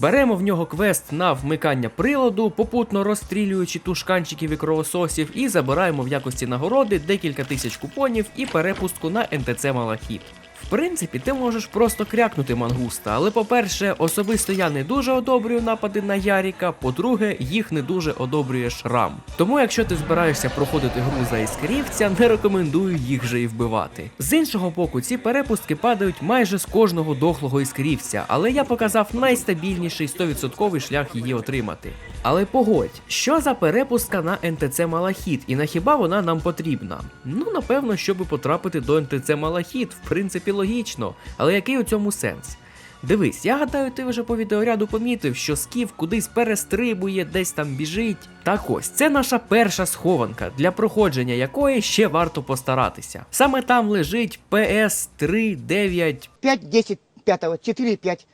Беремо в нього квест на вмикання приладу, попутно розстрілюючи тушканчиків і кровососів, і забираємо в якості нагороди декілька тисяч купонів і перепустку на НТЦ Малахіт. В принципі, ти можеш просто крякнути мангуста, але по-перше, особисто я не дуже одобрюю напади на Яріка, по-друге, їх не дуже одобрює шрам. Тому, якщо ти збираєшся проходити гру за іскрівця, не рекомендую їх же і вбивати. З іншого боку, ці перепустки падають майже з кожного дохлого іскрівця, але я показав найстабільніший 100% шлях її отримати. Але погодь, що за перепустка на НТЦ Малахіт, і на хіба вона нам потрібна? Ну, напевно, щоб потрапити до НТЦ Малахіт, в принципі, логічно, але який у цьому сенс? Дивись, я гадаю, ти вже по відеоряду помітив, що скіф кудись перестрибує, десь там біжить. Так ось, це наша перша схованка, для проходження якої ще варто постаратися. Саме там лежить PS 39 5, 10, 5, 4, 5,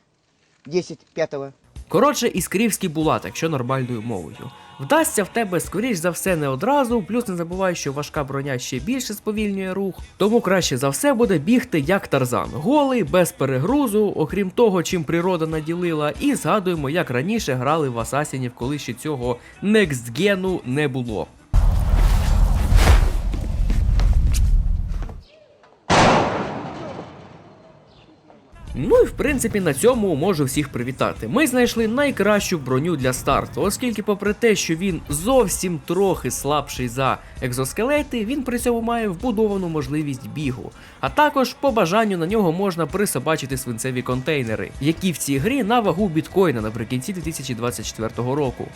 10, 5. Коротше, іскрівський булат, якщо нормальною мовою. Вдасться в тебе, скоріш за все, не одразу, плюс не забувай, що важка броня ще більше сповільнює рух, тому краще за все буде бігти як тарзан, голий, без перегрузу, окрім того, чим природа наділила, і згадуємо, як раніше грали в асасінів, коли ще цього некстгену не було. Ну і в принципі на цьому можу всіх привітати. Ми знайшли найкращу броню для старту, оскільки, попри те, що він зовсім трохи слабший за екзоскелети, він при цьому має вбудовану можливість бігу. А також по бажанню на нього можна присобачити свинцеві контейнери, які в цій грі на вагу біткоїна наприкінці 2024 року.